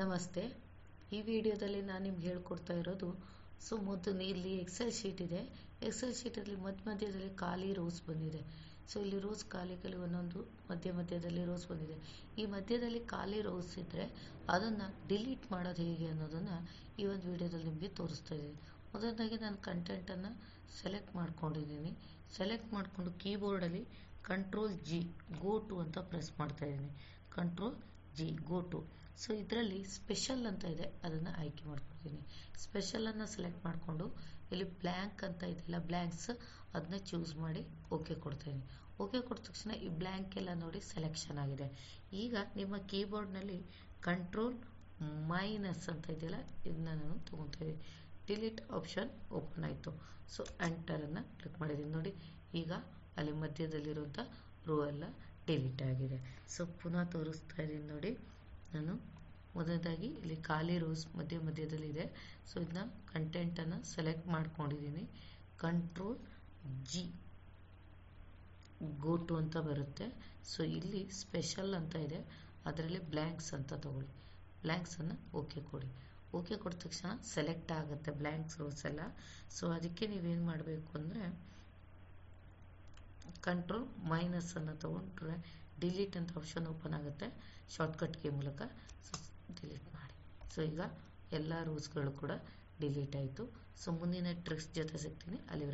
ನಮಸ್ತೆ. ಈ ವಿಡಿಯೋದಲ್ಲಿ ನಾನು ನಿಮ್ಗೆ ಹೇಳ್ಕೊಡ್ತಾ ಇರೋದು, ಸೊ ಮೊದಲು ಇಲ್ಲಿ ಎಕ್ಸೆಲ್ ಶೀಟ್ ಇದೆ. ಎಕ್ಸೆಲ್ ಶೀಟಲ್ಲಿ ಮಧ್ಯ ಮಧ್ಯದಲ್ಲಿ ಖಾಲಿ ರೋಸ್ ಬಂದಿದೆ. ಸೊ ಇಲ್ಲಿ ರೋಸ್ ಖಾಲಿ ಒಂದೊಂದು ಮಧ್ಯ ಮಧ್ಯದಲ್ಲಿ ರೋಸ್ ಬಂದಿದೆ. ಈ ಮಧ್ಯದಲ್ಲಿ ಖಾಲಿ ರೋಸ್ ಇದ್ದರೆ ಅದನ್ನು ಡಿಲೀಟ್ ಮಾಡೋದು ಹೇಗೆ ಅನ್ನೋದನ್ನು ಈ ಒಂದು ವಿಡಿಯೋದಲ್ಲಿ ನಿಮಗೆ ತೋರಿಸ್ತಾ ಇದ್ದೀನಿ. ಮೊದಲನೇದಾಗಿ ನಾನು ಕಂಟೆಂಟನ್ನು ಸೆಲೆಕ್ಟ್ ಮಾಡ್ಕೊಂಡಿದ್ದೀನಿ. ಸೆಲೆಕ್ಟ್ ಮಾಡಿಕೊಂಡು ಕೀಬೋರ್ಡಲ್ಲಿ ಕಂಟ್ರೋಲ್ ಜಿ ಗೋ ಟು ಅಂತ ಪ್ರೆಸ್ ಮಾಡ್ತಾ ಇದ್ದೀನಿ. Control G go to so ಇದರಲ್ಲಿ ಸ್ಪೆಷಲ್ ಅಂತ ಇದೆ. ಅದನ್ನು ಆಯ್ಕೆ ಮಾಡ್ಕೊಳ್ತೀನಿ ಸ್ಪೆಷಲನ್ನು ಸೆಲೆಕ್ಟ್ ಮಾಡಿಕೊಂಡು, ಇಲ್ಲಿ ಬ್ಲ್ಯಾಂಕ್ ಅಂತ ಇದೆಯಲ್ಲ ಬ್ಲ್ಯಾಂಕ್ಸ್ ಅದನ್ನ ಚೂಸ್ ಮಾಡಿ ಓಕೆ ಕೊಡ್ತೀನಿ. ಓಕೆ ಕೊಟ್ಟ ತಕ್ಷಣ ಈ ಬ್ಲ್ಯಾಂಕ್ ಎಲ್ಲ ನೋಡಿ ಸೆಲೆಕ್ಷನ್ ಆಗಿದೆ. ಈಗ ನಿಮ್ಮ ಕೀಬೋರ್ಡ್ನಲ್ಲಿ ಕಂಟ್ರೋಲ್ ಮೈನಸ್ ಅಂತ ಇದೆಯಲ್ಲ, ಇದನ್ನ ನಾನು ತೊಗೊತೀನಿ ಡಿಲೀಟ್ ಆಪ್ಷನ್ ಓಪನ್ ಆಯಿತು. ಸೊ ಎಂಟರನ್ನು ಕ್ಲಿಕ್ ಮಾಡಿದ್ದೀನಿ. ನೋಡಿ, ಈಗ ಅಲ್ಲಿ ಮಧ್ಯದಲ್ಲಿರುವಂಥ ರೋ ಎಲ್ಲ ಡಿಲೀಟ್ ಆಗಿದೆ ಸೊ ಪುನಃ ತೋರಿಸ್ತಾ ಇದ್ದೀನಿ ನೋಡಿ. ನಾನು ಮೊದಲನೇದಾಗಿ ಇಲ್ಲಿ ಖಾಲಿ ರೋಸ್ ಮಧ್ಯ ಮಧ್ಯದಲ್ಲಿದೆ ಸೊ ಇದನ್ನ ಕಂಟೆಂಟನ್ನು ಸೆಲೆಕ್ಟ್ ಮಾಡ್ಕೊಂಡಿದ್ದೀನಿ. ಕಂಟ್ರೋಲ್ ಜಿ ಗೋ ಟು ಅಂತ ಬರುತ್ತೆ. ಸೊ ಇಲ್ಲಿ ಸ್ಪೆಷಲ್ ಅಂತ ಇದೆ. ಅದರಲ್ಲಿ ಬ್ಲ್ಯಾಂಕ್ಸ್ ಅಂತ ತಗೊಳ್ಳಿ. ಬ್ಲ್ಯಾಂಕ್ಸನ್ನು ಓಕೆ ಕೊಡಿ. ಓಕೆ ಕೊಟ್ಟ ತಕ್ಷಣ ಸೆಲೆಕ್ಟ್ ಆಗುತ್ತೆ ಬ್ಲ್ಯಾಂಕ್ಸ್ ರೋಸ್ ಎಲ್ಲ. ಸೊ ಅದಕ್ಕೆ ನೀವೇನು ಮಾಡಬೇಕು ಅಂದರೆ ಕಂಟ್ರೋಲ್ ಮೈನಸನ್ನು ತಗೊಂಡ್ರೆ ಡಿಲೀಟ್ ಅಂತ ಆಪ್ಷನ್ ಓಪನ್ ಆಗುತ್ತೆ. ಶಾರ್ಟ್ಕಟ್ ಕೀ ಮೂಲಕ ಡಿಲೀಟ್ ಮಾಡಿ. ಸೊ ಈಗ ಎಲ್ಲ ರೂಲ್ಸ್ಗಳು ಕೂಡ ಡಿಲೀಟ್ ಆಯಿತು. ಸೊ ಮುಂದಿನ ಟ್ರಿಕ್ಸ್ ಜೊತೆ ಸಿಗ್ತೀನಿ. ಅಲ್ಲಿವರೆಗೂ